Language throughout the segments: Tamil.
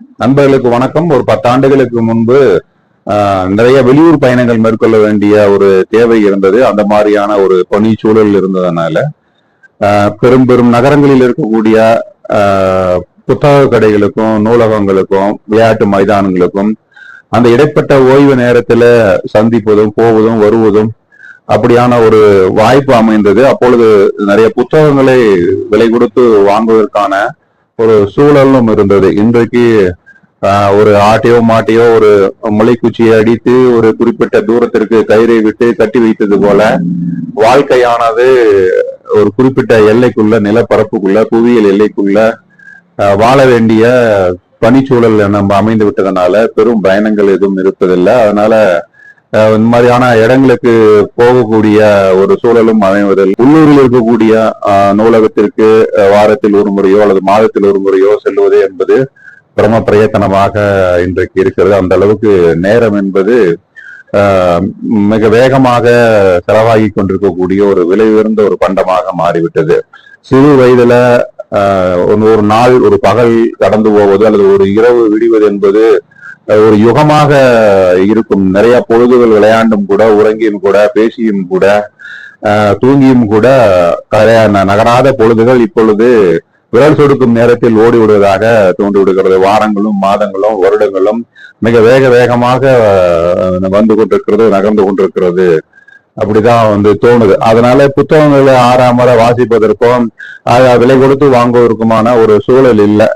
நண்பர்களுக்கு வணக்கம். ஒரு பத்தாண்டுகளுக்கு முன்பு ஆஹ், நிறைய வெளியூர் பயணங்கள் மேற்கொள்ள வேண்டிய ஒரு தேவை இருந்தது. அந்த மாதிரியான ஒரு பணி சூழல் இருந்ததுனால பெரும் பெரும் நகரங்களில் இருக்கக்கூடிய ஆஹ், புத்தக கடைகளுக்கும் நூலகங்களுக்கும் விளையாட்டு மைதானங்களுக்கும் அந்த இடைப்பட்ட ஓய்வு நேரத்துல சந்திப்பதும் போவதும் வருவதும் அப்படியான ஒரு வாய்ப்பு அமைந்தது. அப்பொழுது நிறைய புத்தகங்களை விலை கொடுத்து வாங்குவதற்கான ஒரு சூழலும் இருந்தது. இன்றைக்கு ஒரு ஆட்டையோ மாட்டையோ ஒரு மலைக்குச்சியை அடித்து ஒரு குறிப்பிட்ட தூரத்திற்கு கயிறை விட்டு கட்டி வைத்தது போல வாழ்க்கையானது ஒரு குறிப்பிட்ட எல்லைக்குள்ள நிலப்பரப்புக்குள்ள புவியியல் எல்லைக்குள்ள வாழ வேண்டிய பனிச்சூழல் நம்ம அமைந்து விட்டதுனால பெரும் பயணங்கள் எதுவும் இருப்பதில்லை. அதனால இந்த மாதிரியான இடங்களுக்கு போகக்கூடிய ஒரு சூழலும் அமைவதில் உள்ளூரில் இருக்கக்கூடிய ஆஹ், நூலகத்திற்கு வாரத்தில் ஒரு முறையோ அல்லது மாதத்தில் ஒரு முறையோ செல்வது என்பது பிரம பிரயத்தனமாக இன்றைக்கு இருக்கிறது. அந்த அளவுக்கு நேரம் என்பது ஆஹ், மிக வேகமாக செலவாகி கொண்டிருக்கக்கூடிய ஒரு விலை உயர்ந்த ஒரு பண்டமாக மாறிவிட்டது. சிறு வயதுல ஆஹ், ஒரு ஒரு நாள் ஒரு பகல் கடந்து போவது அல்லது ஒரு இரவு விடுவது என்பது ஒரு யுகமாக இருக்கும். நிறைய பொழுதுகள் விளையாண்டும் கூட உறங்கியும் கூட பேசியும் கூட தூங்கியும் கூட ந- நகராத பொழுதுகள் இப்பொழுது விரல் சொடுக்கும் நேரத்தில் ஓடி விடுவதாக தோன்றி விடுகிறது வாரங்களும் மாதங்களும் வருடங்களும் மிக வேக வேகமாக வந்து கொண்டிருக்கிறது நகர்ந்து கொண்டிருக்கிறது. அப்படிதான் வந்து தோணுது. அதனால புத்தகங்களை ஆறாமற வாசிப்பதற்கும் அதை விலை கொடுத்து வாங்குவதற்குமான ஒரு சூழல் இல்லை.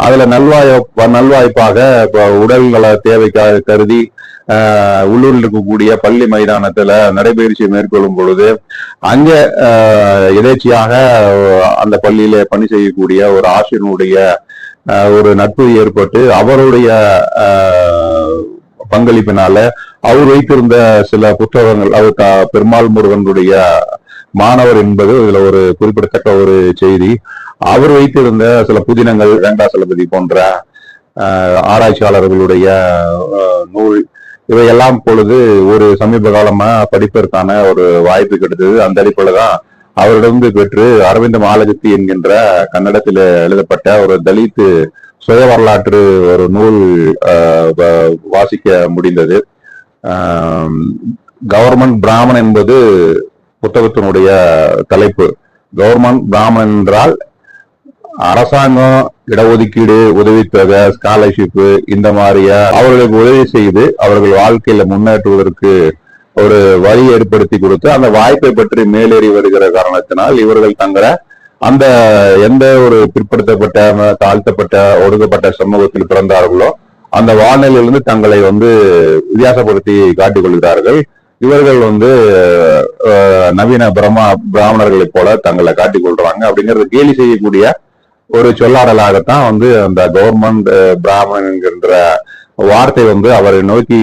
அதுல நல்வாய் நல்வாய்ப்பாக இப்ப உடல்நல தேவைக்காக கருதி உள்ளூரில் இருக்கக்கூடிய பள்ளி மைதானத்துல நடைபயிற்சி மேற்கொள்ளும் பொழுது அங்க எதேச்சியாக அந்த பள்ளியில பணி செய்யக்கூடிய ஒரு ஆசிரியனுடைய ஒரு நட்பு ஏற்பட்டு அவருடைய பங்களிப்பினால அவர் வைத்திருந்த சில புத்தகங்கள் அவர் பெருமாள் முருகனுடைய மாணவர் என்பது இதுல ஒரு குறிப்பிடத்தக்க ஒரு செய்தி. அவர் வைத்திருந்த சில புதினங்கள் வெங்கடாசலபதி போன்ற ஆராய்ச்சியாளர்களுடைய நூல் இவையெல்லாம் பொழுது ஒரு சமீப காலமா படிப்பதற்கான ஒரு வாய்ப்பு கிடைத்தது. அந்த அடிப்படையில் தான் அவரிடமிருந்து பெற்று அரவிந்த மாலகத்தி என்கின்ற கன்னடத்தில் எழுதப்பட்ட ஒரு தலித்து சுய வரலாற்று ஒரு நூல் வாசிக்க முடிந்தது. கவர்மெண்ட் பிராமன் என்பது புத்தகத்தினுடைய தலைப்பு கவர்மெண்ட் பிராமணன் என்றால் அரசாங்கம் இடஒதுக்கீடு உதவித்தொகை ஸ்காலர்ஷிப்பு இந்த மாதிரிய அவர்களுக்கு உதவி செய்து அவர்கள் வாழ்க்கையில முன்னேற்றுவதற்கு ஒரு வழி ஏற்படுத்தி கொடுத்து அந்த வாய்ப்பை பற்றி மேலேறி வருகிற காரணத்தினால் இவர்கள் தங்களை அந்த எந்த ஒரு பிற்படுத்தப்பட்ட தாழ்த்தப்பட்ட ஒடுக்கப்பட்ட சமூகத்தில் பிறந்தார்களோ அந்த வானிலையிலிருந்து தங்களை வந்து வித்தியாசப்படுத்தி காட்டிக் கொள்கிறார்கள். இவர்கள் வந்து நவீன பிரம்மா பிராமணர்களைப் போல தங்களை காட்டிக் கொள்றாங்க அப்படிங்கறத கேலி செய்யக்கூடிய ஒரு சொல்லாடலாகத்தான் வந்து அந்த கவர்மெண்ட் பிராமணன் வார்த்தை வந்து அவரை நோக்கி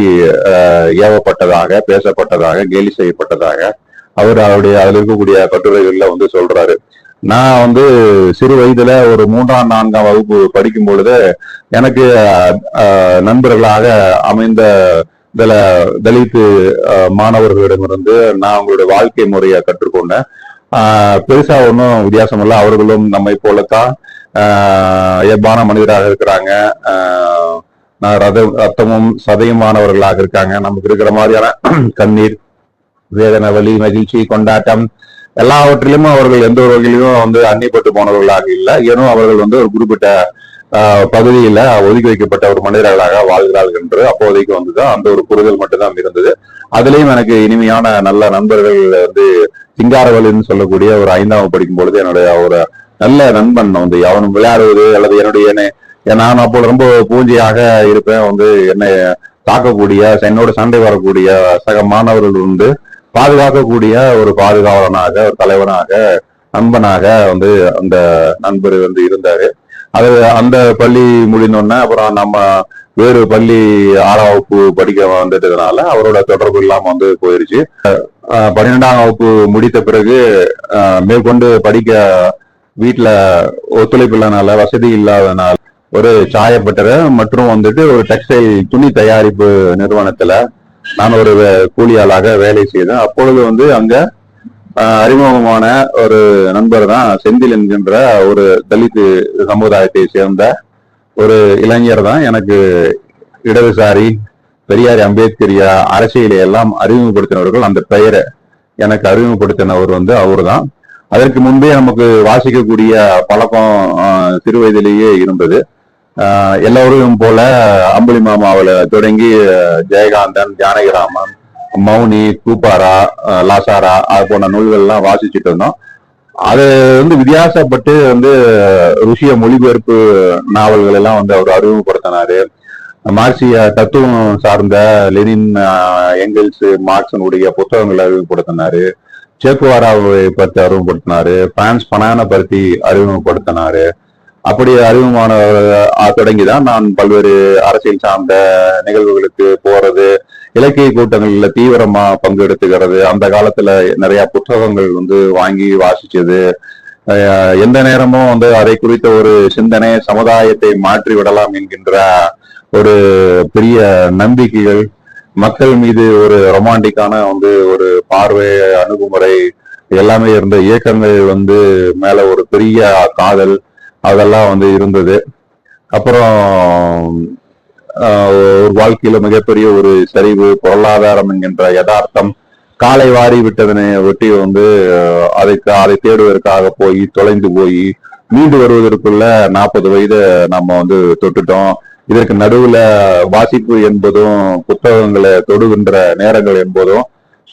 ஏவப்பட்டதாக பேசப்பட்டதாக கேலி செய்யப்பட்டதாக அவர் அவருடைய அதில் இருக்கக்கூடிய கட்டுரைகள்ல வந்து சொல்றாரு. நான் வந்து சிறு வயதுல ஒரு மூன்றாம் நான்காம் வகுப்பு படிக்கும் பொழுது எனக்கு நண்பர்களாக அமைந்த தல தலித்து மாணவர்களிடமிருந்து நான் அவங்களுடைய வாழ்க்கை முறையை கற்றுக்கொண்டேன். ஆஹ், பெருசா ஒன்றும் வித்தியாசம் இல்லை. அவர்களும் நம்மை போலத்தான் ஆஹ், இயல்பான மனிதராக இருக்கிறாங்க. ஆஹ், நான் ரத ரத்தமும் சதையுமானவர்களாக இருக்காங்க. நமக்கு இருக்கிற மாதிரியான கண்ணீர் வேதனை வலி மகிழ்ச்சி கொண்டாட்டம் எல்லாவற்றிலும் அவர்கள் எந்த ஒரு வகையிலும் வந்து அன்னிப்பட்டு போனவர்களாக இல்லை. ஏனும் அவர்கள் வந்து ஒரு குறிப்பிட்ட பகுதியில ஒதுக்கி வைக்கப்பட்ட ஒரு மனிதர்களாக வாழ்கிறார்கள் என்று அப்போதைக்கு வந்து அந்த ஒரு புரிதல் மட்டும்தான் இருந்தது. அதுலயும் எனக்கு இனிமையான நல்ல நண்பர்கள் வந்து சிங்காரவலின்னு சொல்லக்கூடிய ஒரு ஐந்தாம் படிக்கும் பொழுது என்னுடைய ஒரு நல்ல நண்பன் வந்து அவன் விளையாடுவது அல்லது என்னுடைய நான் அப்போ ரொம்ப பூஜையாக இருப்பேன் வந்து என்னை தாக்கக்கூடிய என்னோட சண்டை வரக்கூடிய சக மாணவர்கள் வந்து பாதுகாக்கக்கூடிய ஒரு பாதுகாவலனாக ஒரு தலைவனாக நண்பனாக வந்து அந்த நண்பர் வந்து இருந்தாரு. அது அந்த பள்ளி முடிந்தோடனே அப்புறம் நம்ம வேறு பள்ளி ஆறாம் வகுப்பு படிக்க வந்துட்டதுனால அவரோட தொடர்பு இல்லாம வந்து போயிருச்சு. பன்னிரெண்டாம் வகுப்பு முடித்த பிறகு மேற்கொண்டு படிக்க வீட்டுல ஒத்துழைப்பு இல்லாதனால வசதி இல்லாதனால ஒரு சாயப்பட்டரை மற்றும் வந்துட்டு ஒரு டெக்ஸ்டைல் துணி தயாரிப்பு நிறுவனத்துல நான் ஒரு வே- கூலியாளாக வேலை செய்தேன். அப்பொழுது வந்து அங்க அறிமுகமான ஒரு நண்பர் தான் செந்தில் என்கின்ற ஒரு தலித்து சமுதாயத்தை சேர்ந்த ஒரு இளைஞர் தான். எனக்கு இடதுசாரி பெரியார் அம்பேத்கரியா அரசியலை எல்லாம் அறிமுகப்படுத்தினவர்கள். அந்த பெயரை எனக்கு அறிமுகப்படுத்தினவர் வந்து அவர் தான். அதற்கு முன்பே நமக்கு வாசிக்கக்கூடிய பழக்கம் சிறு வயதிலேயே இருந்தது. எல்லோரும் போல அம்புலி மாமாவில் தொடங்கி ஜெயகாந்தன் ஜானகிராமன் மௌனி கூப்பாரா லாசாரா அது போன்ற நூல்கள்லாம் வாசிச்சுட்டு இருந்தோம். அது வந்து வித்தியாசப்பட்டு வந்து ருசிய மொழிபெயர்ப்பு நாவல்கள் எல்லாம் வந்து அவர் அறிமுகப்படுத்தினாரு. மார்க்சிய தத்துவம் சார்ந்த லெனின் ஆஹ், எங்கெல்ஸ் மார்க்சனுடைய புத்தகங்களை அறிமுகப்படுத்தினாரு. சேக்குவாராவை பற்றி அறிமுகப்படுத்தினாரு. பிரான்ஸ் பனான பற்றி அறிமுகப்படுத்தினாரு. அப்படி அறிமுகமான தொடங்கி தான் நான் பல்வேறு அரசியல் சார்ந்த நிகழ்வுகளுக்கு போறது இலக்கிய கூட்டங்கள்ல தீவிரமா பங்கெடுத்துக்கிறது. அந்த காலத்துல நிறைய புத்தகங்கள் வந்து வாங்கி வாசிச்சது. எந்த நேரமும் வந்து அதை குறித்த ஒரு சிந்தனை சமுதாயத்தை மாற்றி விடலாம் என்கின்ற ஒரு பெரிய நம்பிக்கைகள் மக்கள் மீது ஒரு ரொமாண்டிக்கான வந்து ஒரு பார்வை அணுகுமுறை எல்லாமே இருந்த இயக்கங்கள் வந்து மேல ஒரு பெரிய காதல் அதெல்லாம் வந்து இருந்தது. அப்புறம் ஒரு வாழ்க்கையில மிகப்பெரிய ஒரு சரிவு பொருளாதாரம் என்கின்ற யதார்த்தம் காலை வாரி விட்டதனை ஒட்டி வந்து அதை அதுக்கு அதை தேடுவதற்காக போய் தொலைந்து போய் மீண்டு வருவதற்குள்ள நாற்பது வயதை நம்ம வந்து தொட்டுட்டோம். இதற்கு நடுவுல வாசிப்பு என்பதும் புத்தகங்களை தொடுகின்ற நேரங்கள் என்பதும்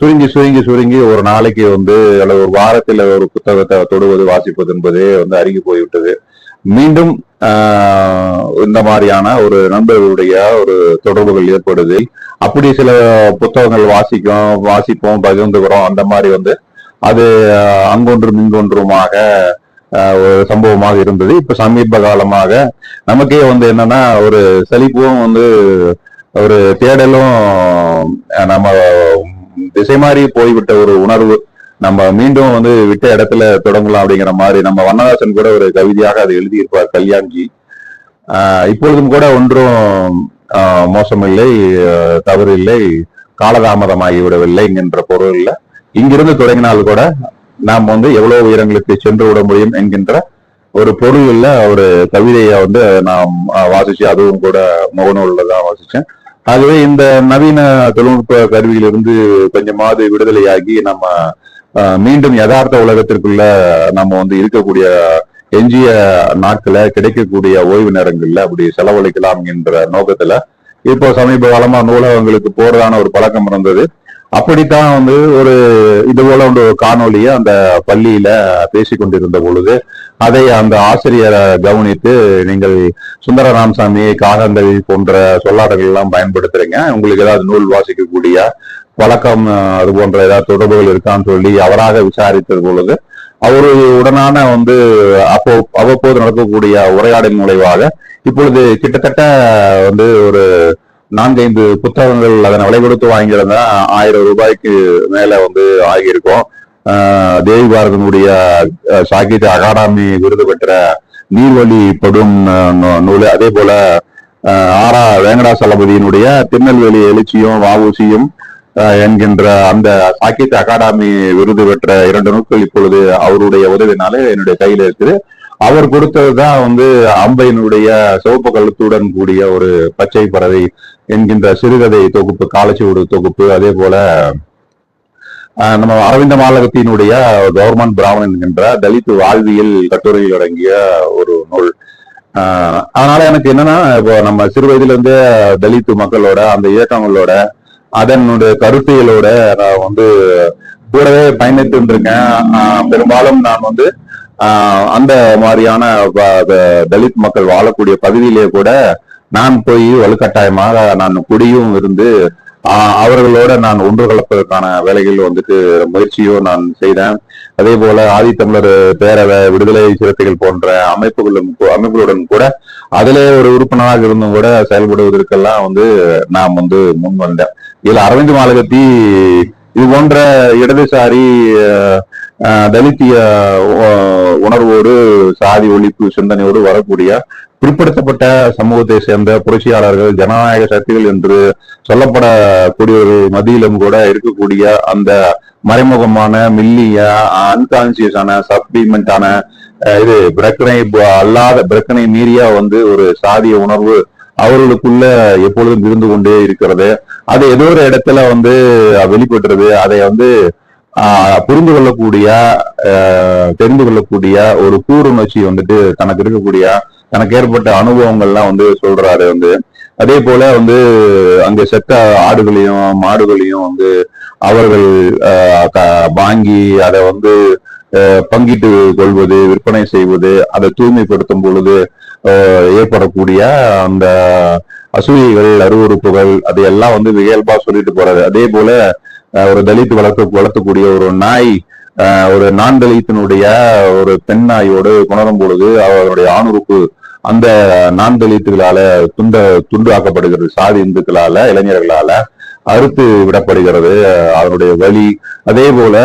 சுருங்கி சுருங்கி சுருங்கி ஒரு நாளைக்கு வந்து அல்லது ஒரு வாரத்துல ஒரு புத்தகத்தை தொடுவது வாசிப்பது என்பதே வந்து அருகி போய்விட்டது. மீண்டும் ஆஹ், இந்த மாதிரியான ஒரு நண்பர்களுடைய ஒரு தொடர்புகள் ஏற்படுது. அப்படி சில புத்தகங்கள் வாசிக்கும் வாசிப்போம் பகிர்ந்துக்கிறோம். அந்த மாதிரி வந்து அது அங்கொன்றும் இங்கொன்றுமாக ஒரு சம்பவமாக இருந்தது. இப்ப சமீப காலமாக நமக்கே வந்து என்னன்னா ஒரு சலிப்பும் வந்து ஒரு தேடலும் நம்ம திசை மாறி போய்விட்ட ஒரு உணர்வு நம்ம மீண்டும் வந்து விட்ட இடத்துல தொடங்கலாம் அப்படிங்கிற மாதிரி நம்ம வண்ணதாசன் கூட ஒரு கவிதையாக அதை எழுதியிருப்பார் கல்யாண்ஜி ஆஹ் இப்பொழுதும் கூட ஒன்றும் ஆஹ் மோசமில்லை தவறு இல்லை காலதாமதமாகி விடவில்லை என்கின்ற பொருள்ல. இங்கிருந்து தொடங்கினால் கூட நாம் வந்து எவ்வளவு உயரங்களுக்கு சென்று விட முடியும் என்கின்ற ஒரு பொருள்ல ஒரு கவிதையை வந்து நாம் வாசிச்சு அதுவும் கூட முகநூல்ல தான் வாசிச்சேன். ஆகவே இந்த நவீன தொழில்நுட்ப கருவியிலிருந்து கொஞ்சமாவது விடுதலையாகி நம்ம மீண்டும் யதார்த்த உலகத்திற்குள்ள நம்ம வந்து இருக்கக்கூடிய எஞ்சிய நாட்களை கிடைக்கக்கூடிய ஓய்வு நேரங்கள்ல அப்படி செலவழிக்கலாம் என்ற நோக்கத்துல இப்போ சமீப காலமா நூலகங்களுக்கு போறதான ஒரு பழக்கம் இருந்தது. அப்படித்தான் வந்து ஒரு இது போல ஒரு காணொலியை அந்த பள்ளியில பேசிக் கொண்டிருந்த பொழுது அதை அந்த ஆசிரியரை கவனித்து நீங்கள் சுந்தர ராமசாமி காகந்தவி போன்ற சொல்லாடங்கள் எல்லாம் பயன்படுத்துறீங்க. உங்களுக்கு ஏதாவது நூல் வாசிக்கக்கூடிய வழக்கம் அது போன்ற ஏதாவது தொடர்புகள் இருக்கான்னு சொல்லி அவராக விசாரித்தது பொழுது அவரு உடனான வந்து அப்போ அவ்வப்போது நடக்கக்கூடிய உரையாடல் நுழைவாக இப்பொழுது கிட்டத்தட்ட வந்து ஒரு நான்கைந்து புத்தகங்கள் அதனை விலை கொடுத்து வாங்கியிருந்தா ஆயிரம் ரூபாய்க்கு மேல வந்து ஆகியிருக்கும். தேவி பாரதனுடைய சாகித்ய அகாடமி விருது பெற்ற நீர்வழி படும் நூ- நூல். அதே போல ஆரா வேங்கடாசலபதியினுடைய திருநெல்வேலி எழுச்சியும் வாவூசியும் என்கின்ற அந்த சாகித்ய அகாடமி விருது பெற்ற இரண்டு நூல்கள் இப்பொழுது அவருடைய உதவினாலே என்னுடைய கையில் இருக்குது. அவர் கொடுத்ததுதான் வந்து அம்பையினுடைய சிவப்பு கழுத்துடன் கூடிய ஒரு பச்சை பறவை என்கின்ற சிறுகதை தொகுப்பு காலச்சுவடு தொகுப்பு அதே போல நம்ம அரவிந்த மாலகத்தினுடைய கவர்மெண்ட் பிராமணன் என்கின்ற தலித்து வாழ்வியல் கட்டுரையில் அடங்கிய ஒரு நூல். அதனால எனக்கு என்னன்னா இப்போ நம்ம சிறு வயதுல இருந்தே மக்களோட அந்த இயக்கங்களோட அதனுடைய கருத்தியலோட நான் வந்து கூடவே பயணித்து இருக்கேன். பெரும்பாலும் நான் வந்து அந்த மாதிரியான தலித் மக்கள் வாழக்கூடிய பகுதியிலே கூட நான் போய் வலுக்கட்டாயமாக நான் குடியும் இருந்து அவர்களோட நான் ஒன்று கலப்பதற்கான வேலைகள் வந்துட்டு முயற்சியும் நான் செய்தேன். அதே போல ஆதித்தமிழர் பேரவை விடுதலை சிறுத்தைகள் போன்ற அமைப்புகளும் அமைப்புகளுடன் கூட அதிலே ஒரு உறுப்பினராக இருந்தும் கூட செயல்படுவதற்கெல்லாம் வந்து நாம் வந்து முன் வந்தேன் இதுல அரவிந்த் மாலகத்தி இது போன்ற இடதுசாரி தலித்திய உணர்வோடு சாதி ஒழிப்பு சிந்தனையோடு வரக்கூடிய பிற்படுத்தப்பட்ட சமூகத்தை சேர்ந்த புரட்சியாளர்கள் ஜனநாயக சக்திகள் என்று சொல்லப்படக்கூடியவர்கள் மத்தியிலும் கூட இருக்கக்கூடிய அந்த மறைமுகமான மில்லிய அன்கான்சியஸான சப்ளிமெண்டான அஹ் இது பிரக்கனை அல்லாத பிரக்கனை மீறியா வந்து ஒரு சாதிய உணர்வு அவர்களுக்குள்ள எப்பொழுதும் இருந்து கொண்டே இருக்கிறது. அது ஏதோ ஒரு இடத்துல வந்து வெளிப்பட்டுறது அதை வந்து புரிந்து கொள்ளக்கூடிய தெரிந்து கொள்ளக்கூடிய ஒரு கூறுணர்ச்சி வந்துட்டு தனக்கு இருக்கக்கூடிய தனக்கு ஏற்பட்ட அனுபவங்கள்லாம் வந்து சொல்றாரு வந்து. அதே போல வந்து அங்க செத்த ஆடுகளையும் மாடுகளையும் வந்து அவர்கள் வாங்கி அதை வந்து பங்கிட்டு கொள்வது விற்பனை செய்வது அதை தூய்மைப்படுத்தும் பொழுது ஏற்படக்கூடிய அந்த அசூயைகள் அருவறுப்புகள் அது எல்லாம் வந்து இயல்பா சொல்லிட்டு போறாரு. அதே போல ஒரு தலித் வளர்க்க வளர்த்தக்கூடிய ஒரு நாய் ஆஹ் ஒரு நான் தலித்தினுடைய ஒரு பெண் நாயோடு குணரும் பொழுது அவருடைய ஆணுறுப்பு அந்த நான் தலித்துகளால துண்ட துண்டு ஆக்கப்படுகிறது. சாதி இந்துக்களால இளைஞர்களால. அறுத்து விடப்படுகிறது அதனுடைய வலி. அதே போல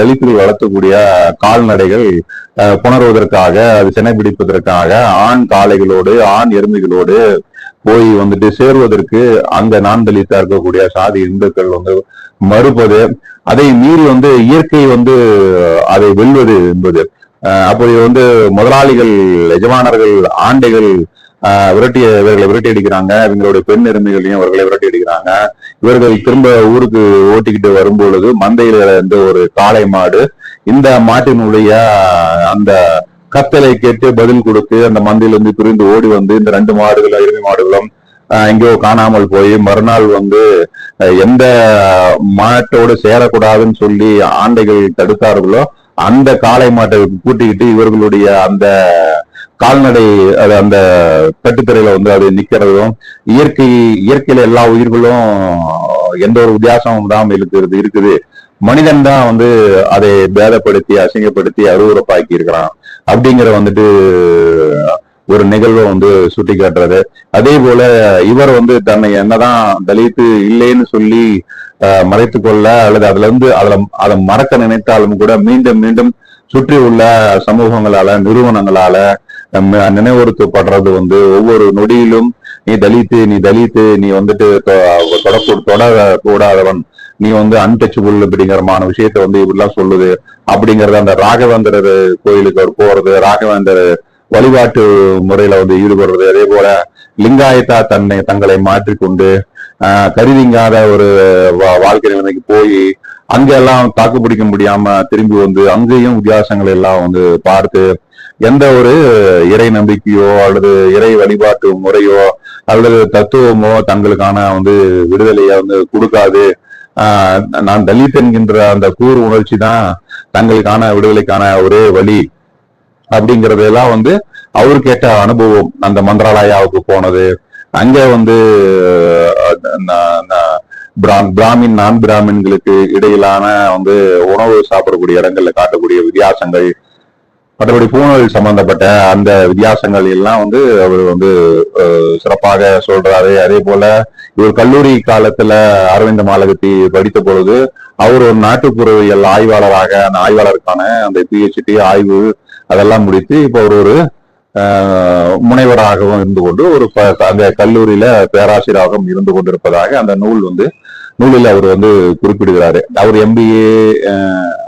தலித்துகள் வளர்த்தக்கூடிய கால்நடைகள் புணர்வதற்காக அது சினைப்பிடிப்பதற்காக ஆண் காளைகளோடு ஆண் எருமைகளோடு போய் வந்துட்டு சேருவதற்கு அந்த நான் தலித்தா இருக்கக்கூடிய சாதி இந்துக்கள் வந்து மறுப்பது அதை மீறி வந்து இயற்கை வந்து அதை வெல்வது என்பது. அப்படி வந்து முதலாளிகள் எஜமானர்கள் ஆண்டைகள் விரட்டி இவர்களை விரட்டி அடிக்கிறாங்க. இவங்களுடைய பெண் எருமைகளையும் அவர்களை விரட்டி அடிக்கிறாங்க. இவர்கள் திரும்ப ஊருக்கு ஓட்டிக்கிட்டு வரும்பொழுது மந்தையில இருந்து ஒரு காளை மாடு இந்த மாட்டினுடைய அந்த கத்தலை கேட்டு பதில் கொடுத்து அந்த மந்தையிலிருந்து பிரிந்து ஓடி வந்து இந்த ரெண்டு மாடுகளும் எருமை மாடுகளும் எங்கேயோ காணாமல் போய் மறுநாள் வந்து எந்த மாட்டோடு சேரக்கூடாதுன்னு சொல்லி ஆண்டைகள் தடுத்தார்களோ அந்த காளை மாட்டை கூட்டிக்கிட்டு இவர்களுடைய அந்த கால்நடை அது அந்த கட்டுத்தரையில வந்து அது நிக்கிறதும் இயற்கை இயற்கையில எல்லா உயிர்களும் எந்த ஒரு வித்தியாசமும் இல்லாமல் இருக்கிறது இருக்குது. மனிதன் தான் வந்து அதை பேதப்படுத்தி அசிங்கப்படுத்தி அருவறுப்பாக்கி இருக்கிறான். அப்படிங்கிற வந்துட்டு ஒரு நிகழ்வை வந்து சுட்டி காட்டுறது அதே போல இவர் வந்து தன்னை என்னதான் தலித்து இல்லைன்னு சொல்லி மறைத்து கொள்ள அல்லது அதுல இருந்து அதுல அதை மறக்க நினைத்தாலும் கூட மீண்டும் மீண்டும் சுற்றி உள்ள சமூகங்களால நிறுவனங்களால நம்ம நினைவுறுத்தப்படுறது வந்து ஒவ்வொரு நொடியிலும் நீ தலித்து நீ தலித்து நீ வந்துட்டு தொ- தொடக்கூ தொட கூடாதவன் நீ வந்து அன்டச்சபிள் அப்படிங்கிறமான விஷயத்த வந்து இப்படிலாம் சொல்லுது. அப்படிங்கறத அந்த ராகவேந்திரர் கோயிலுக்கு அவர் போறது ராகவேந்தர் வழிபாட்டு முறையில வந்து ஈடுபடுறது. அதே போல லிங்காயத்தா தன்னை தங்களை மாற்றிக்கொண்டு ஆஹ் கருதிங்காத ஒரு வா- வாழ்க்கை நிலைமைக்கு போய் அங்கெல்லாம் தாக்கு பிடிக்க முடியாம திரும்பி வந்து அங்கேயும் வித்தியாசங்கள் எல்லாம் வந்து பார்த்து எந்த ஒரு இறை நம்பிக்கையோ அல்லது இறை வழிபாட்டு முறையோ அல்லது தத்துவமோ தங்களுக்கான வந்து விடுதலையை வந்து கொடுக்காது. நான் தலித் என்கின்ற அந்த கூறு உணர்ச்சி தான் தங்களுக்கான விடுதலைக்கான ஒரே வழி அப்படிங்கறதெல்லாம் வந்து அவர் கேட்ட அனுபவம் அந்த மந்திராலயாவுக்கு போனது. அங்க வந்து பிராமின் நான் பிராமின்களுக்கு இடையிலான வந்து உணவு சாப்பிடக்கூடிய இடங்கள்ல காட்டக்கூடிய வித்தியாசங்கள் மற்றபடி பூணல் சம்பந்தப்பட்ட அந்த வித்தியாசங்கள் எல்லாம் வந்து அவர் வந்து சிறப்பாக சொல்றாரு. அதே போல இவர் கல்லூரி காலத்துல அரவிந்த மாலகத்தி படித்த பொழுது அவர் ஒரு நாட்டுப்புறவியல் ஆய்வாளராக அந்த ஆய்வாளருக்கான அந்த பிஹெச்டி ஆய்வு அதெல்லாம் முடித்து இப்போ அவர் ஒரு முனைவராகவும் இருந்து கொண்டு ஒரு அந்த கல்லூரியில பேராசிரியராகவும் இருந்து கொண்டிருப்பதாக அந்த நூல் வந்து நூலில் அவர் வந்து குறிப்பிடுகிறாரு. அவர் எம்பிஏ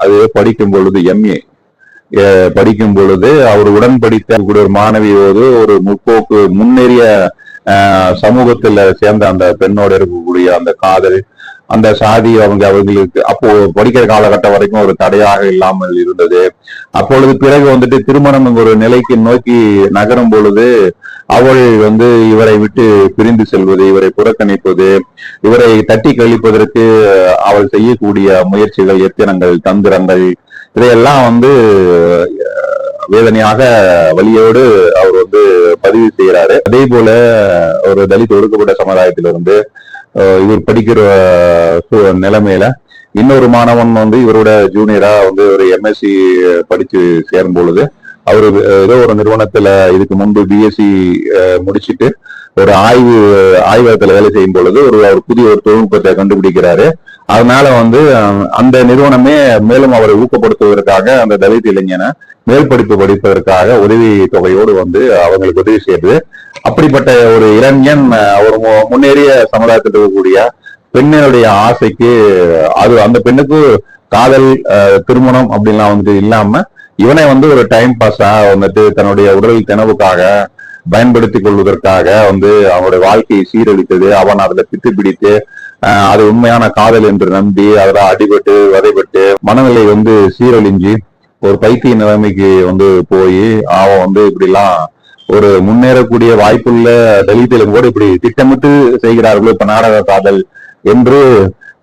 அது படிக்கும் பொழுது எம்ஏ படிக்கும் பொழுது அவர் உடன் படித்த ஒரு மாணவியோடு ஒரு முற்போக்கு முன்னேறிய ஆஹ், சமூகத்துல சேர்ந்த அந்த பெண்ணோட இருக்கக்கூடிய அந்த காதல் அந்த சாதி அவங்க அவங்களுக்கு அப்போ படிக்கிற காலகட்டம் வரைக்கும் ஒரு தடையாக இல்லாமல் இருந்தது. அப்பொழுது பிறகு வந்துட்டு திருமணம் ஒரு நிலைக்கு நோக்கி நகரும் பொழுது அவள் வந்து இவரை விட்டு பிரிந்து செல்வது இவரை புறக்கணிப்பது இவரை தட்டி கழிப்பதற்கு அவள் செய்யக்கூடிய முயற்சிகள் எத்தனங்கள் தந்திரங்கள் இதையெல்லாம் வந்து வேதனையாக வழியோடு அவர் வந்து பதிவு செய்யறாரு அதே போல ஒரு தலித் ஒடுக்கப்பட்ட சமுதாயத்திலிருந்து இவர் படிக்கிற நிலைமையில இன்னொரு மாணவன் வந்து இவரோட ஜூனியரா வந்து ஒரு எம்எஸ்சி படிச்சு சேரும் பொழுது அவரு ஏதோ ஒரு நிறுவனத்துல இதுக்கு முன்பு பிஎஸ்சி முடிச்சிட்டு ஒரு ஆய்வு ஆய்வகத்துல வேலை செய்யும் பொழுது ஒரு அவர் புதிய ஒரு தொழில்நுட்பத்தை கண்டுபிடிக்கிறாரு. அதனால வந்து அந்த நிறுவனமே மேலும் அவரை ஊக்கப்படுத்துவதற்காக அந்த தலித் இளைஞனை மேல் படிப்பு படிப்பதற்காக உதவி தொகையோடு வந்து அவங்களுக்கு உதவி செய்யுது அப்படிப்பட்ட ஒரு இளைஞன் ஒரு மு- முன்னேறிய சமுதாயத்தில் இருக்கக்கூடிய பெண்ணினுடைய ஆசைக்கு அது அந்த பெண்ணுக்கு காதல் திருமணம் அப்படின்லாம் வந்துட்டு இல்லாம இவனை வந்து ஒரு டைம் பாஸா வந்துட்டு தன்னுடைய உடல் தினவுக்காக பயன்படுத்திக் கொள்வதற்காக வந்து அவனுடைய வாழ்க்கையை சீரழித்தது. அவன் அதுல பித்து பிடித்து ஆஹ் அது உண்மையான காதல் என்று நம்பி அதுல அடிபட்டு வதைபட்டு மனநிலை வந்து சீரழிஞ்சு ஒரு பைத்திய நிலைமைக்கு வந்து போய் அவன் வந்து இப்படிலாம் ஒரு முன்னேறக்கூடிய வாய்ப்புள்ள தலித்திலும் கூட இப்படி திட்டமிட்டு செய்கிறார்கள் இப்ப நாடக காதல் என்று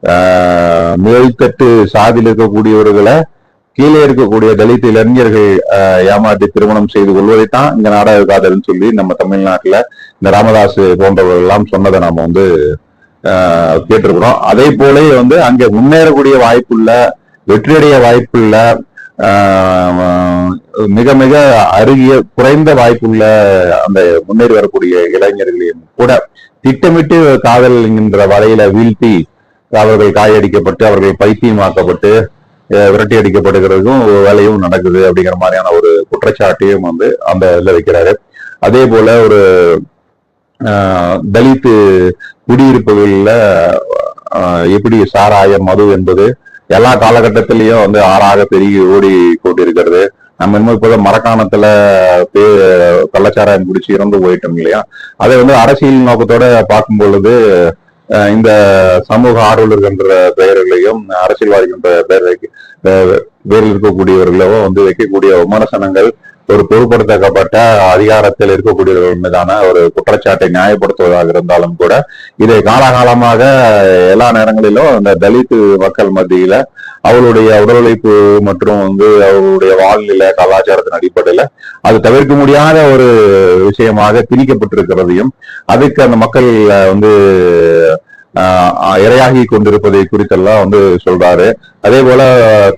ஆஹ் மேல்தட்டு சாதியில் இருக்கக்கூடியவர்களை கீழே இருக்கக்கூடிய தலித் இளைஞர்கள் ஏமாற்றி திருமணம் செய்து கொள்வதைத்தான் இங்க நாடக காதல்னு சொல்லி நம்ம தமிழ்நாட்டுல இந்த ராமதாஸ் போன்றவர்கள் எல்லாம் சொன்னதை நாம வந்து ஆஹ் கேட்டிருக்கிறோம். அதே போல வந்து அங்க முன்னேறக்கூடிய வாய்ப்புள்ள வெற்றியடைய வாய்ப்புள்ள மிக மிக அருகிய குறைந்த வாய்ப்புள்ள அந்த முன்னேறி வரக்கூடிய இளைஞர்களையும் கூட திட்டமிட்டு காதல் என்கின்ற வலையில வீழ்த்தி அவர்கள் காயடிக்கப்பட்டு அவர்கள் பைத்தியமாக்கப்பட்டு விரட்டி அடிக்கப்படுகிறதுக்கும் வேலையும் நடக்குது அப்படிங்கிற மாதிரியான ஒரு குற்றச்சாட்டையும் வந்து அந்த இதில் வைக்கிறாரு. அதே போல ஒரு தலித்து குடியிருப்புகளில் எப்படி சாராயம் மது என்பது எல்லா காலகட்டத்திலையும் வந்து ஆறாக பெருகி ஓடி கொண்டிருக்கிறது நம்ம இன்னும் இப்போதான் மரக்காணத்துல பே கள்ளச்சாராயம் குடிச்சு இறந்து போயிட்டோம் இல்லையா? அதை வந்து அரசியல் நோக்கத்தோட பார்க்கும் பொழுது இந்த சமூக ஆர்வலர்கள் என்ற பெயர்களையும் அரசியல்வாதிகள் என்ற பெயர் அஹ் பேரில் இருக்கக்கூடியவர்களோ வந்து வைக்கக்கூடிய விமர்சனங்கள் ஒரு பொருட்படுத்தப்பட்ட அதிகாரத்தில் இருக்கக்கூடியவர்கள் மீதான ஒரு குற்றச்சாட்டை நியாயப்படுத்துவதாக இருந்தாலும் கூட இதை காலகாலமாக எல்லா நேரங்களிலும் இந்த தலித்து மக்கள் மத்தியில அவருடைய உடல் உழைப்பு மற்றும் வந்து அவருடைய வாழ்நிலை கலாச்சாரத்தின் அடிப்படையில அது தவிர்க்க முடியாத ஒரு விஷயமாக திணிக்கப்பட்டிருக்கிறதையும் அதுக்கு அந்த மக்கள் வந்து இரையாகி கொண்டிருப்பதை குறித்தெல்லாம் வந்து சொல்றாரு. அதே போல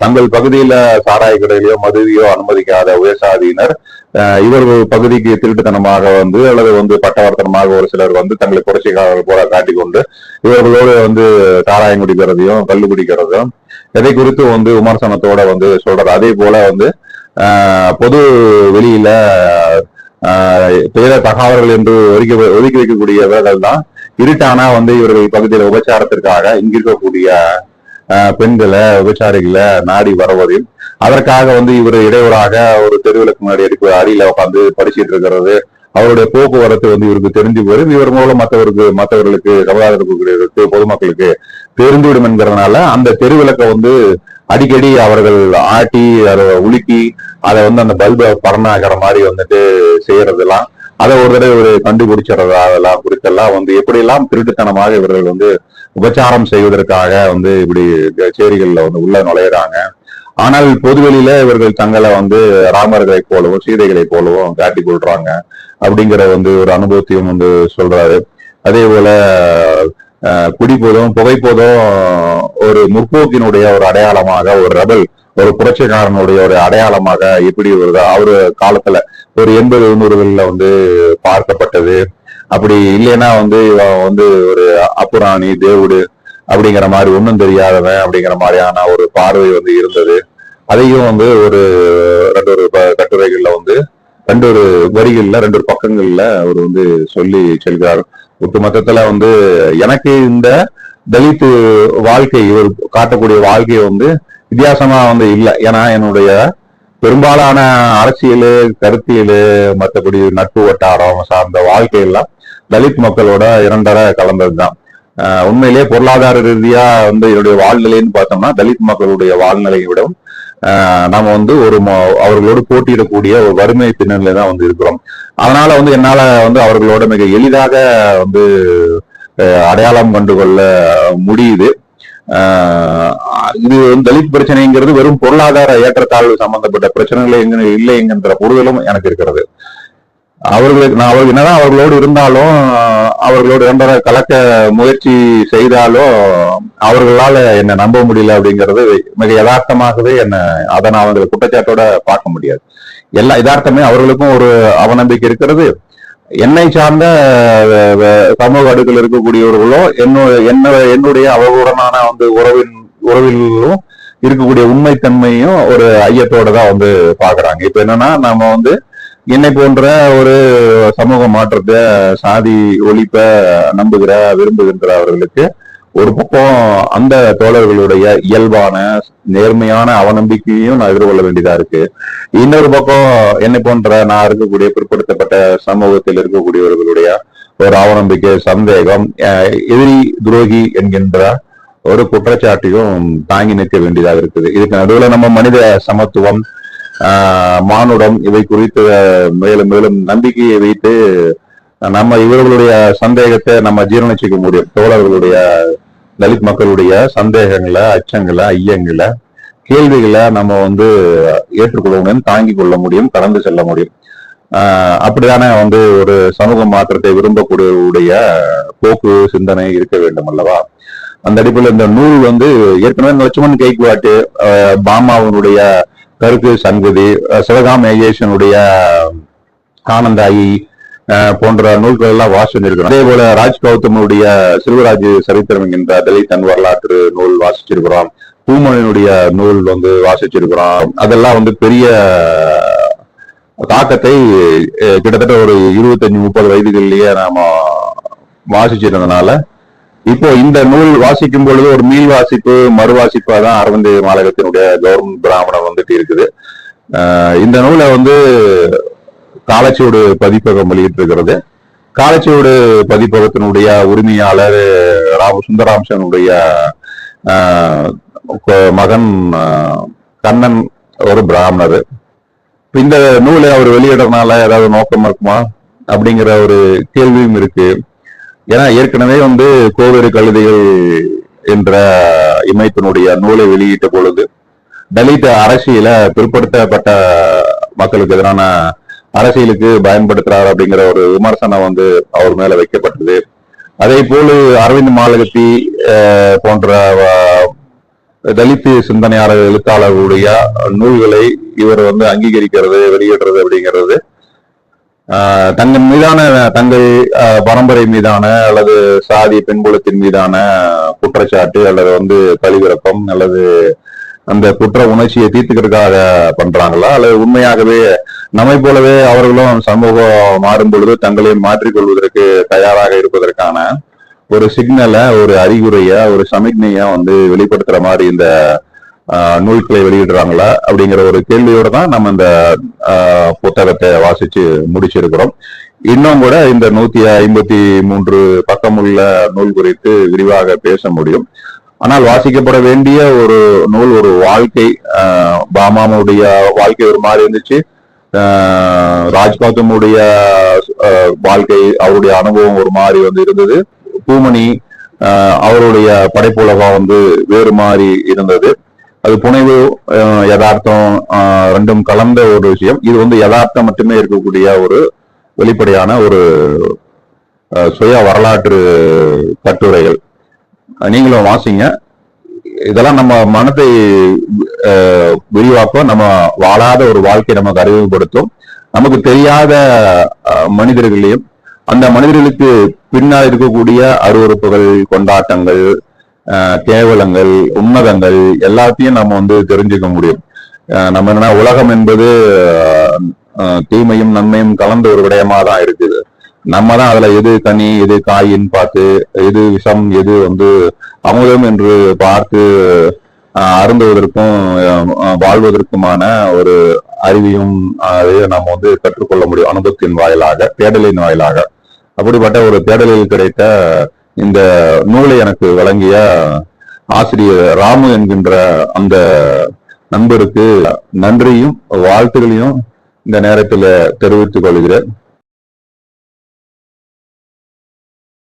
தங்கள் பகுதியில சாராய கடையிலோ மதுவையோ அனுமதிக்காத உயர்சாதியினர் இவர் இவர்கள் பகுதிக்கு திருட்டுத்தனமாக வந்து அல்லது வந்து பட்டவர்த்தனமாக ஒரு சிலர் வந்து தங்களை புரட்சிக்காரர்கள் போல காட்டிக்கொண்டு இவர்களோடு வந்து சாராயம் குடிக்கிறதையும் கல்லு குடிக்கிறதும் இதை குறித்து வந்து விமர்சனத்தோட வந்து சொல்றாரு. அதே போல வந்து பொது வெளியில ஆஹ் பேர தகவல்கள் என்று ஒதுக்கி ஒதுக்கி வைக்கக்கூடியவர்கள் தான் இருட்டானா வந்து இவருடைய பகுதியில உபச்சாரத்திற்காக இங்க இருக்கக்கூடிய ஆஹ் பெண்களை விபச்சாரிகளை நாடி வருவதையும் அதற்காக வந்து இவர் இடையூறாக ஒரு தெருவிளக்கு முன்னாடி எடுக்க அடியில உட்காந்து படிச்சிட்டு இருக்கிறது. அவருடைய போக்குவரத்து வந்து இவருக்கு தெரிஞ்சு போயிடும் இவர் மூலம் மற்றவருக்கு மற்றவர்களுக்கு சமுதாயத்திற்கு பொதுமக்களுக்கு தெரிந்துவிடும் என்கிறதுனால அந்த தெருவிளக்கை வந்து அடிக்கடி அவர்கள் ஆட்டி அதை உலுக்கி அதை வந்து அந்த பல்பை பரணாகிற மாதிரி வந்துட்டு செய்யறதெல்லாம் அதை ஒரு தடவை ஒரு கண்டுபிடிச்சிடுறதா அதெல்லாம் குறித்தெல்லாம் வந்து எப்படியெல்லாம் திருட்டுத்தனமாக இவர்கள் வந்து உபச்சாரம் செய்வதற்காக வந்து இப்படி சேரிகள்ல வந்து உள்ள நுழையிறாங்க. ஆனால் பொதுவெளியில இவர்கள் தங்களை வந்து ராமர்களை போலவும் சீதைகளை போலவும் காட்டி கொள்றாங்க அப்படிங்கிற வந்து ஒரு அனுபவத்தையும் வந்து சொல்றாரு. அதே போல குடிப்போதும் புகைப்போதும் ஒரு முற்போக்கினுடைய ஒரு அடையாளமாக ஒரு ரபல் ஒரு புரட்சிக்காரனுடைய ஒரு அடையாளமாக எப்படி ஒரு அவரு காலத்துல ஒரு எண்பது தொண்ணூறுகள்ல வந்து பார்க்கப்பட்டது. அப்படி இல்லைன்னா வந்து இவன் வந்து ஒரு அப்புராணி தேவுடு அப்படிங்கிற மாதிரி ஒன்றும் தெரியாதவன் அப்படிங்கிற மாதிரியான ஒரு பார்வை வந்து இருந்தது. அதையும் வந்து ஒரு ரெண்டு ஒரு ப- கட்டுரைகள்ல வந்து ரெண்டு ஒரு வரிகள்ல ரெண்டு ஒரு பக்கங்கள்ல அவர் வந்து சொல்லி செல்கிறார். ஒட்டு மொத்தத்துல வந்து எனக்கு இந்த தலித்து வாழ்க்கை இவர் காட்டக்கூடிய வாழ்க்கையை வந்து வித்தியாசமா வந்து இல்லை. ஏன்னா என்னுடைய பெரும்பாலான அரசியல் கருத்தியல் மற்றபடி நட்பு வட்டாரம் சார்ந்த வாழ்க்கையெல்லாம் தலித் மக்களோட இரண்டரை கலந்ததுதான். உண்மையிலேயே பொருளாதார ரீதியா வந்து என்னுடைய வாழ்நிலைன்னு பார்த்தோம்னா தலித் மக்களுடைய வாழ்நிலையை விடவும் ஆஹ் நாம வந்து ஒரு அவர்களோடு போட்டியிடக்கூடிய ஒரு வறுமை பின்னணியில தான் வந்து இருக்கிறோம். அதனால வந்து என்னால வந்து அவர்களோட மிக எளிதாக வந்து அடையாளம் கண்டு கொள்ள முடியுது. இது வந்து தலித் பிரச்சனைங்கிறது வெறும் பொருளாதார ஏற்றத்தாழ்வு சம்பந்தப்பட்ட பிரச்சனைகள் எங்க இல்லை என்கின்ற புரிதலும் எனக்கு இருக்கிறது. அவர்களுக்கு நான் அவர்கள் என்னதான் அவர்களோடு இருந்தாலும் அவர்களோடு இரண்டரை கலக்க முயற்சி செய்தாலும் அவர்களால என்னை நம்ப முடியல அப்படிங்கிறது மிக யதார்த்தமாகவே என்னை அதை நான் அவங்களை குற்றச்சாட்டோட பார்க்க முடியாது. எல்லா யதார்த்தமே அவர்களுக்கும் ஒரு அவநம்பிக்கை இருக்கிறது. என்னை சார்ந்த சமூக அடுக்கில் இருக்கக்கூடியவர்களோ என்னோட என்ன என்னுடைய அவர்களுடனான வந்து உறவின் உறவிலும் இருக்கக்கூடிய உண்மைத்தன்மையும் ஒரு ஐயத்தோட தான் வந்து பாக்குறாங்க இப்ப என்னன்னா நம்ம வந்து என்னை போன்ற ஒரு சமூக மாற்றத்தை சாதி ஒழிப்ப நம்புகிற விரும்புகின்ற அவர்களுக்கு ஒரு பக்கம் அந்த தோழர்களுடைய இயல்பான நேர்மையான அவநம்பிக்கையும் நான் எதிர்கொள்ள வேண்டியதா இருக்கு. இன்னொரு பக்கம் என்னை போன்ற நான் இருக்கக்கூடிய பிற்படுத்தப்பட்ட சமூகத்தில் இருக்கக்கூடியவர்களுடைய ஒரு அவநம்பிக்கை சந்தேகம் அஹ், எதிரி துரோகி என்கின்ற ஒரு குற்றச்சாட்டையும் தாங்கி நிற்க வேண்டியதாக இருக்குது. இதுக்கு நடுவில் நம்ம மனித சமத்துவம் ஆஹ், மானுடம் இவை குறித்து மேலும் மேலும் நம்பிக்கையை வைத்து நம்ம இவர்களுடைய சந்தேகத்தை நம்ம ஜீரணிச்சிக்க முடியும். தோழர்களுடைய தலித் மக்களுடைய சந்தேகங்களை அச்சங்களை ஐயங்களை கேள்விகளை நம்ம வந்து ஏற்றுக்கொள்ள முடியும் தாங்கிக் கொள்ள முடியும் கடந்து செல்ல முடியும். அப்படிதானே வந்து ஒரு சமூக மாற்றத்தை விரும்பக்கூடிய போக்கு சிந்தனை இருக்க வேண்டும் அல்லவா? அந்த அடிப்படையில் இந்த நூல் வந்து ஏற்கனவே இந்த லட்சுமண் கைக்குவாட்டு பாமாவனுடைய கருக்கு சங்கதி ஆஹ் சிவகாம ஐயேஷனுடைய ஆனந்தாயி போன்ற நூல்கள் எல்லாம் வாசிச்சிருக்கிறோம் அதே போல ராஜ் கௌதமனுடைய சிறுவராஜ் சரித்திரம் என்கின்ற தலித் தன் வரலாற்று நூல் வாசிச்சிருக்கிறோம். பூமணியினுடைய நூல் வந்து வாசிச்சிருக்கிறோம். அதெல்லாம் வந்து பெரிய தாக்கத்தை கிட்டத்தட்ட ஒரு இருபத்தஞ்சு முப்பது வயதுகள்லயே நாம வாசிச்சிருந்ததுனால இப்போ இந்த நூல் வாசிக்கும் பொழுது ஒரு மீள் வாசிப்பு மறுவாசிப்பா தான் அரவிந்த் மாலகத்தினுடைய கவர்மெண்ட் பிராமணம் வந்துட்டு இருக்குது. இந்த நூலை வந்து காலச்சுவடு பதிப்பகம் வெளியிட்டிருக்கிறது. காலச்சுவடு பதிப்பகத்தினுடைய உரிமையாளர் ராம சுந்தராம்சனுடைய ஆஹ், மகன் கண்ணன் ஒரு பிராமணர். இந்த நூலை அவர் வெளியிடறதுனால ஏதாவது நோக்கம் இருக்குமா? அப்படிங்கிற ஒரு கேள்வியும் இருக்கு. ஏன்னா ஏற்கனவே வந்து கோவேறு கழுதைகள் என்ற இமைப்பினுடைய நூலை வெளியிட்ட பொழுது தலித் அரசியல பிற்படுத்தப்பட்ட மக்களுக்கு எதிரான அரசியலுக்கு பயன்படுத்துறாரு அப்படிங்கிற ஒரு விமர்சனம் வந்து அவர் மேல வைக்கப்பட்டது. அதே போல அரவிந்த் மாலகத்தி அஹ், போன்ற தலித்து சிந்தனையாளர் எழுத்தாளர்களுடைய நூல்களை இவர் வந்து அங்கீகரிக்கிறது வெளியிடுறது அப்படிங்கிறது ஆஹ், தங்கள் மீதான தங்கள் ஆஹ், பரம்பரை மீதான அல்லது சாதி பின்புலத்தின் மீதான குற்றச்சாட்டு அல்லது வந்து கழிவிறக்கம் அல்லது அந்த குற்ற உணர்ச்சியை தீர்த்துக்கிறதுக்காக பண்றாங்களா? அல்லது உண்மையாகவே நம்மை போலவே அவர்களும் சமூகம் மாறும் பொழுது தங்களை மாற்றிக்கொள்வதற்கு தயாராக இருப்பதற்கான ஒரு சிக்னலை ஒரு அறிகுறைய ஒரு சமிக்ஞையா வந்து வெளிப்படுத்துற மாதிரி இந்த ஆஹ், நூல்களை வெளியிடுறாங்களா? அப்படிங்கிற ஒரு கேள்வியோட தான் நம்ம இந்த ஆஹ், புத்தகத்தை வாசிச்சு முடிச்சிருக்கிறோம். இன்னும் கூட இந்த நூத்தி ஐம்பத்தி மூன்று பக்கமுள்ள நூல் குறித்து விரிவாக பேச முடியும். ஆனால் வாசிக்கப்பட வேண்டிய ஒரு நூல் ஒரு வாழ்க்கை பாமாவுடைய வாழ்க்கை ஒரு மாதிரி இருந்துச்சு. ராஜ்பாத்தமுடைய வாழ்க்கை அவருடைய அனுபவம் ஒரு மாதிரி வந்து இருந்தது. பூமணி அவருடைய படைப்புலகம் வந்து வேறு மாதிரி இருந்தது. அது புனைவு யதார்த்தம் ரெண்டும் கலந்த ஒரு விஷயம். இது வந்து யதார்த்தம் மட்டுமே இருக்கக்கூடிய ஒரு வெளிப்படையான ஒரு சுய வரலாற்று கட்டுரைகள். நீங்களும் வாசிங்க. இதெல்லாம் நம்ம மனத்தை விரிவாக்கும் நம்ம வாழாத ஒரு வாழ்க்கையை நமக்கு அறிமுகப்படுத்தும். நமக்கு தெரியாத மனிதர்களையும் அந்த மனிதர்களுக்கு பின்னால் இருக்கக்கூடிய அருவறுப்புகள் கொண்டாட்டங்கள் கேவலங்கள் உன்னதங்கள் எல்லாத்தையும் நம்ம வந்து தெரிஞ்சுக்க முடியும். நம்ம என்னன்னா உலகம் என்பது தீமையும் நன்மையும் கலந்த ஒரு விடயமா தான் இருக்குது. நம்ம தான் அதுல எது கனி எது காயின்னு பார்த்து எது விஷம் எது வந்து அமுதம் என்று பார்த்து அருந்துவதற்கும் வாழ்வதற்குமான ஒரு அறிவையும் அதையும் நம்ம வந்து கற்றுக்கொள்ள முடியும் அனுபவத்தின் வாயிலாக தேடலின் வாயிலாக. அப்படிப்பட்ட ஒரு தேடலில் கிடைத்த இந்த நூலை எனக்கு வழங்கிய ஆசிரியர் ராமு என்கின்ற அந்த நண்பருக்கு நன்றியும் வாழ்த்துகளையும் இந்த நேரத்தில் தெரிவித்துக் கொள்கிறேன்.